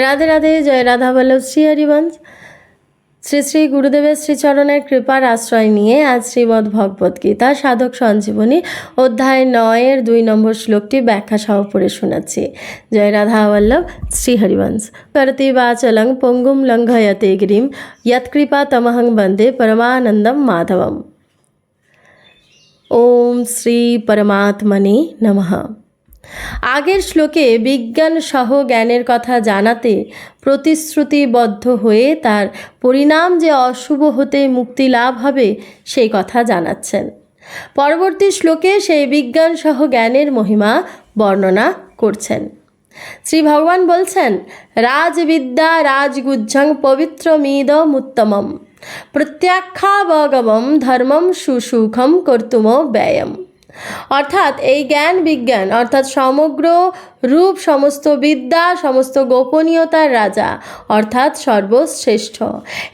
রাধে রাধে, জয় রাধা বল্লভ শ্রী হরিবংশ শ্রী শ্রী গুরুদেবের শ্রীচরণের কৃপার আশ্রয় নিয়ে আজ শ্রীমদ্ ভগবদ গীতা সাধক সঞ্জীবনী অধ্যায় নয়ের দুই নম্বর শ্লোকটি ব্যাখ্যা সহ পড়ে শোনাচ্ছি। জয় রাধা বল্লভ শ্রী হরিবংশ করতি বাচলং পঙ্গুম লঙ্ঘয়তে গিরিম যৎকৃপা তমহং বন্দে পরমানন্দম মাধবম। ওম শ্রী পরমাত্মনে নমঃ। আগের শ্লোকে বিজ্ঞান সহ জ্ঞানের কথা জানাতে প্রতিশ্রুতিবদ্ধ হয়ে তার পরিণাম যে অশুভ হতে মুক্তি লাভ হবে, সেই কথা জানাচ্ছেন। পরবর্তী শ্লোকে সেই বিজ্ঞান সহ জ্ঞানের মহিমা বর্ণনা করছেন। শ্রী ভগবান বলছেন, রাজবিদ্যা রাজগুজ্জং পবিত্রমিদমুত্তমম। প্রত্যাখ্যাবগমম ধর্মম সুসুখম কর্তুম ব্যয়ম। অর্থাৎ এই জ্ঞান বিজ্ঞান, অর্থাৎ সমগ্র রূপ, সমস্ত বিদ্যা, সমস্ত গোপনীয়তার রাজা, অর্থাৎ সর্বশ্রেষ্ঠ।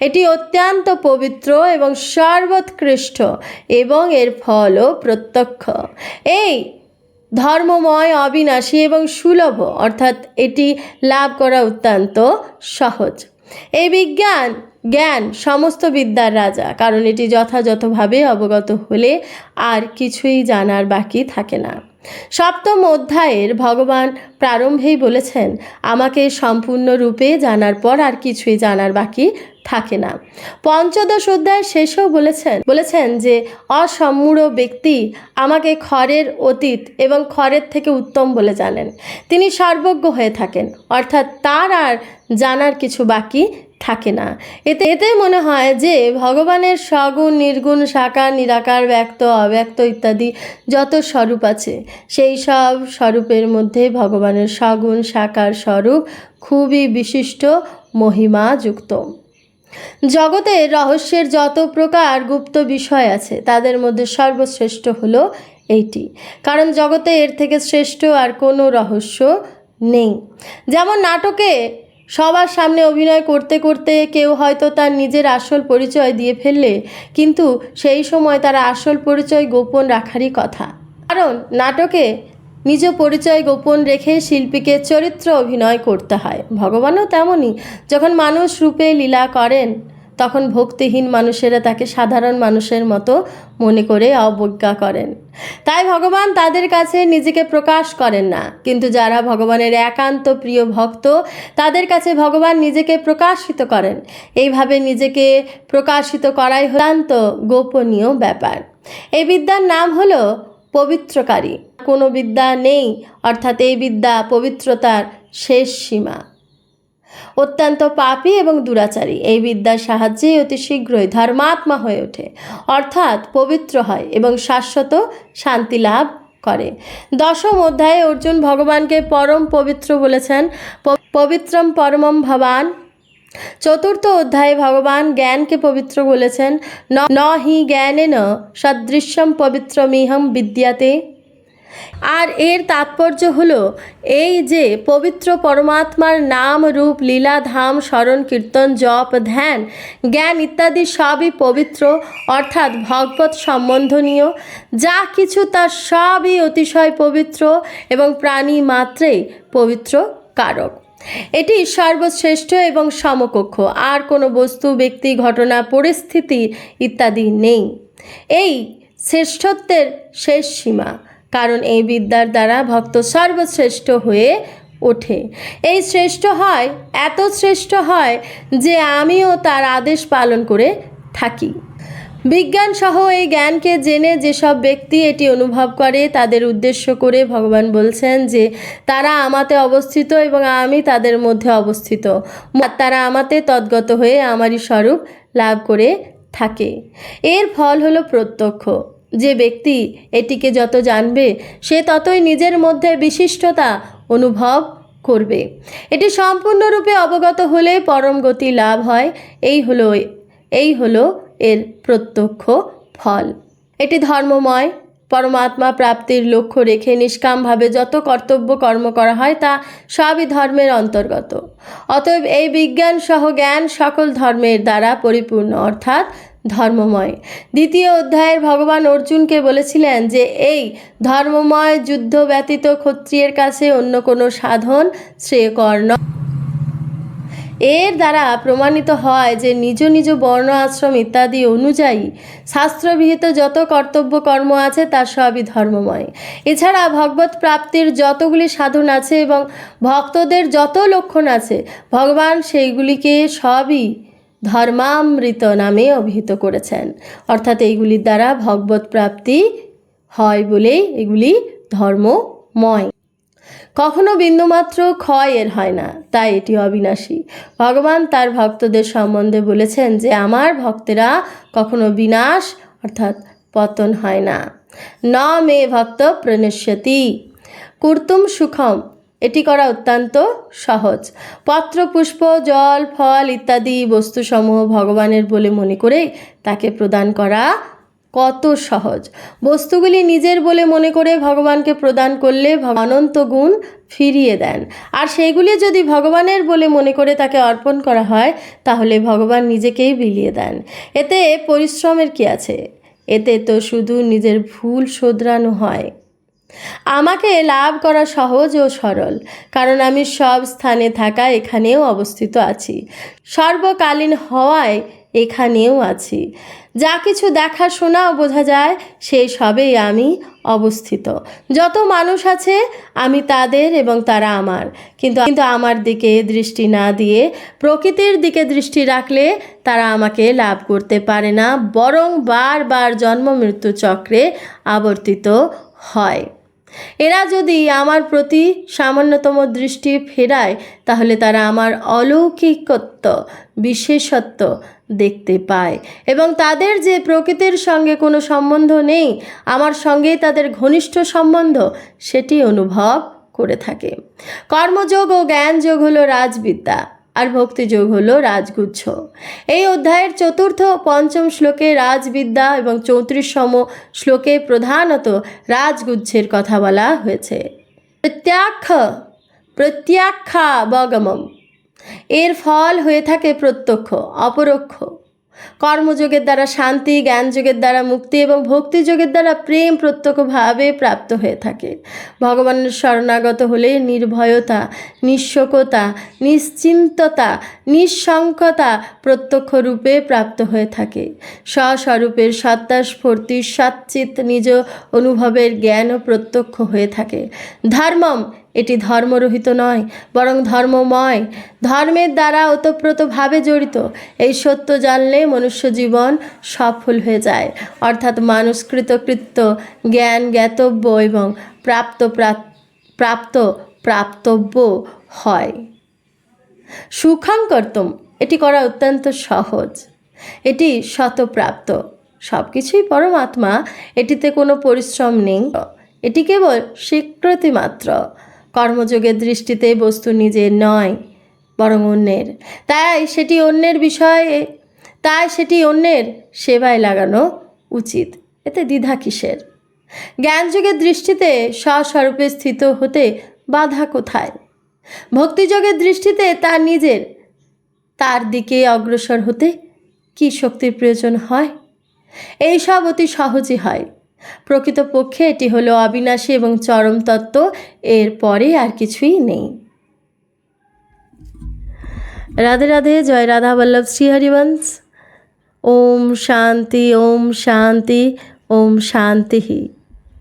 এটি অত্যন্ত পবিত্র এবং সর্বোৎকৃষ্ট এবং এর ফলও প্রত্যক্ষ। এই ধর্মময়, অবিনাশী এবং সুলভ, অর্থাৎ এটি লাভ করা অত্যন্ত সহজ। এই বিজ্ঞান জ্ঞান সমস্ত বিদ্যার রাজা, কারণ এটি যথাযথভাবে অবগত হলে আর কিছুই জানার বাকি থাকে না। সপ্তম অধ্যায়ের ভগবান প্রারম্ভেই বলেছেন, আমাকে সম্পূর্ণরূপে জানার পর আর কিছুই জানার বাকি থাকে না। পঞ্চদশ অধ্যায় শেষেও বলেছেন বলেছেন যে, অসম্মূঢ় ব্যক্তি আমাকে খড়ের অতীত এবং খড়ের থেকে উত্তম বলে জানেন। তিনি সর্বজ্ঞ হয়ে থাকেন, অর্থাৎ তার আর জানার কিছু বাকি থাকে না। এতে এতে মনে হয় যে ভগবানের সগুণ, নির্গুণ, সাকার, নিরাকার, ব্যক্ত, অব্যক্ত ইত্যাদি যত স্বরূপ আছে, সেই সব স্বরূপের মধ্যে ভগবানের সগুণ, সাকার স্বরূপ খুবই বিশিষ্ট, মহিমাযুক্ত। জগতের রহস্যের যত প্রকার গুপ্ত বিষয় আছে, তাদের মধ্যে সর্বশ্রেষ্ঠ হলো এইটি। কারণ জগতে এর থেকে শ্রেষ্ঠ আর কোনো রহস্য নেই। যেমন নাটকে সবার সামনে অভিনয় করতে করতে কেউ হয়তো তার নিজের আসল পরিচয় দিয়ে ফেললে, কিন্তু সেই সময় তারা আসল পরিচয় গোপন রাখারই কথা। কারণ নাটকে নিজ পরিচয় গোপন রেখে শিল্পীকে চরিত্র অভিনয় করতে হয়। ভগবানও তেমনই, যখন মানুষ রূপে লীলা করেন তখন ভক্তিহীন মানুষেরা তাকে সাধারণ মানুষের মতো মনে করে অবজ্ঞা করেন। তাই ভগবান তাদের কাছে নিজেকে প্রকাশ করেন না। কিন্তু যারা ভগবানের একান্ত প্রিয় ভক্ত, তাদের কাছে ভগবান নিজেকে প্রকাশিত করেন। এইভাবে নিজেকে প্রকাশিত করাই অত্যন্ত গোপনীয় ব্যাপার। এই বিদ্যার নাম হলো পবিত্রকারী। কোনো বিদ্যা নেই, অর্থাৎ এই বিদ্যা পবিত্রতার শেষ সীমা। অত্যন্ত পাপী এবং দুরাচারী। এই বিদ্যার সাহায্যে অতি শীঘ্রই ধর্মাত্মা হয়ে ওঠে। অর্থাৎ পবিত্র হয় এবং শাশ্বত শান্তি লাভ করে। দশম অধ্যায়ে অর্জুন ভগবানকে পরম পবিত্র বলেছেন। পবিত্রম পরমম ভবান। চতুর্থ অধ্যায়ে ভগবান জ্ঞানকে পবিত্র বলেছেন। ন ন হি জ্ঞানেন সদৃশ্যম পবিত্রমিহম বিদ্যাতে। আর এর তাৎপর্য হল এই যে পবিত্র পরমাত্মার নাম রূপ, লীলা, ধাম, স্মরণ, কীর্তন, জপ, ধ্যান, জ্ঞান ইত্যাদি সবই পবিত্র, অর্থাৎ ভগবত সম্বন্ধনীয়। যা কিছু তার সবই অতিশয় পবিত্র এবং প্রাণী মাত্রেই পবিত্র কারক। এটি সর্বশ্রেষ্ঠ এবং সমকক্ষ, আর কোনো বস্তু, ব্যক্তি, ঘটনা, পরিস্থিতি ইত্যাদি নেই। এই শ্রেষ্ঠত্বের শেষ সীমা। কারণ এই বিদ্যার দ্বারা ভক্ত সর্বশ্রেষ্ঠ হয়ে ওঠে। এই শ্রেষ্ঠ হয়, এত শ্রেষ্ঠ হয় যে আমিও তার আদেশ পালন করে থাকি। বিজ্ঞান সহ এই জ্ঞানকে জেনে যেসব ব্যক্তি এটি অনুভব করে, তাদের উদ্দেশ্য করে ভগবান বলছেন যে, তারা আমাতে অবস্থিত এবং আমি তাদের মধ্যে অবস্থিত। তারা আমাতে তদ্গত হয়ে আমারই স্বরূপ লাভ করে থাকে। এর ফল হলো প্রত্যক্ষ। যে ব্যক্তি এটিকে যত জানবে, সে ততই নিজের মধ্যে বিশিষ্টতা অনুভব করবে। এটি সম্পূর্ণরূপে অবগত হলে পরম গতি লাভ হয়। এই হলো এই হলো এর প্রত্যক্ষ ফল। এটি ধর্মময়, পরমাত্মা প্রাপ্তির লক্ষ্য রেখে নিষ্কামভাবে যত কর্তব্য কর্ম করা হয়, তা সবই ধর্মের অন্তর্গত। অতএব এই বিজ্ঞান সহ জ্ঞান সকল ধর্মের দ্বারা পরিপূর্ণ, অর্থাৎ ধর্মময়। দ্বিতীয় অধ্যায়ের ভগবান অর্জুনকে বলেছিলেন যে, এই ধর্মময় যুদ্ধ ব্যতীত ক্ষত্রিয়ের কাছে অন্য কোনো সাধন শ্রেয়কর নয়। এর দ্বারা প্রমাণিত হয় যে, নিজ নিজ বর্ণ আশ্রম ইত্যাদি অনুযায়ী শাস্ত্রবিহিত যত কর্তব্য কর্ম আছে তার সবই ধর্মময়। এছাড়া ভগবত প্রাপ্তির যতগুলি সাধন আছে এবং ভক্তদের যত লক্ষণ আছে, ভগবান সেইগুলিকে সবই ধর্মামৃত নামে অভিহিত করেছেন। অর্থাৎ এইগুলির দ্বারা ভগবত প্রাপ্তি হয় বলেই এগুলি ধর্মময়। কখনো বিন্দুমাত্র ক্ষয় এর হয় না, তাই এটি অবিনাশী। ভগবান তার ভক্তদের সম্বন্ধে বলেছেন যে, আমার ভক্তেরা কখনো বিনাশ অর্থাৎ পতন হয় না। ন মে ভক্ত প্রণশ্যতি। কুর্তুম সুখম এটি করা অত্যন্ত সহজ। পত্র পুষ্প জল, ফল ইত্যাদি বস্তুসমূহ ভগবানের বলে মনে করে তাকে প্রদান করা কত সহজ। বস্তুগুলি নিজের বলে মনে করে ভগবানকে প্রদান করলে অনন্ত গুণ ফিরিয়ে দেন। আর সেইগুলি যদি ভগবানের বলে মনে করে তাকে অর্পণ করা হয়, তাহলে ভগবান নিজেকেই বিলিয়ে দেন। এতে পরিশ্রমের কি আছে? এতে তো শুধু নিজের ভুল শোধরানো হয়। আমাকে লাভ করা সহজ ও সরল, কারণ আমি সব স্থানে থাকা এখানেও অবস্থিত আছি। সর্বকালীন হওয়ায় এখানেও আছি। যা কিছু দেখা শোনাও বোঝা যায়, সেই সবেই আমি অবস্থিত। যত মানুষ আছে, আমি তাদের এবং তারা আমার। কিন্তু কিন্তু আমার দিকে দৃষ্টি না দিয়ে, প্রকৃতির দিকে দৃষ্টি রাখলে তারা আমাকে লাভ করতে পারে না, বরং বারবার জন্ম মৃত্যু চক্রে আবর্তিত হয়। এরা যদি আমার প্রতি সামান্যতম দৃষ্টি ফেরায়, তাহলে তারা আমার অলৌকিকত্ব, বিশেষত্ব দেখতে পায়। এবং তাদের যে প্রকৃতির সঙ্গে কোনো সম্বন্ধ নেই, আমার সঙ্গেই তাদের ঘনিষ্ঠ সম্বন্ধ, সেটি অনুভব করে থাকে। কর্মযোগ ও জ্ঞানযোগ হলো রাজবিদ্যা। আর ভক্তিযোগ হলো রাজগুচ্ছ। এই অধ্যায়ের চতুর্থ পঞ্চম শ্লোকে রাজবিদ্যা এবং চৌত্রিশতম শ্লোকে প্রধানত রাজগুচ্ছের কথা বলা হয়েছে। প্রত্যাখ্য প্রত্যাখ্যা বগমম এর ফল হয়ে থাকে প্রত্যক্ষ, অপরোক্ষ। কর্মযোগের দ্বারা শান্তি, জ্ঞানযোগের দ্বারা মুক্তি এবং ভক্তিযোগের দ্বারা প্রেম প্রত্যক্ষভাবে প্রাপ্ত হয়ে থাকে। ভগবানের শরণাগত হলে নির্ভয়তা, নিঃশোকতা, নিশ্চিন্ততা নিঃশঙ্কতা প্রত্যক্ষ রূপে প্রাপ্ত হয়ে থাকে। স্বস্বরূপের সত্তা স্ফূর্তি সচ্চিত নিজ অনুভবের জ্ঞানও প্রত্যক্ষ হয়ে থাকে। ধর্মম এটি ধর্মরহিত নয়, বরং ধর্মময়। ধর্মের দ্বারা ওতপ্রোতভাবে জড়িত। এই সত্য জানলে মনুষ্য জীবন সফল হয়ে যায়। অর্থাৎ মানুষকৃত কৃত্য, জ্ঞান জ্ঞাতব্য এবং প্রাপ্ত প্রা- প্রাপ্ত প্রাপ্তব্য হয়। সুখাং কর্তম, এটি করা অত্যন্ত সহজ। এটি শতপ্রাপ্ত সব কিছুই পরমাত্মা, এটিতে কোনো পরিশ্রম নেই। এটি কেবল স্বীকৃতি মাত্র কর্মযোগের দৃষ্টিতে বস্তু নিজের নয়, বরং অন্যের। তাই সেটি অন্যের বিষয়ে, তাই সেটি অন্যের সেবায় লাগানো উচিত। এতে দ্বিধা কিসের? জ্ঞানযোগের দৃষ্টিতে স্বস্বরূপে স্থিত হতে বাধা কোথায়? ভক্তিযোগের দৃষ্টিতে তার নিজের। তার দিকে অগ্রসর হতে কি শক্তির প্রয়োজন হয়? এই সব অতি সহজই হয়। প্রকৃতপক্ষে এটি হলো অবিনাশী এবং চরম তত্ত্ব, এর পরে আর কিছুই নেই। রাধে রাধে, জয় রাধা বল্লভ শ্রী হরিবংশ। ওম শান্তি ওম শান্তি ওম শান্তি।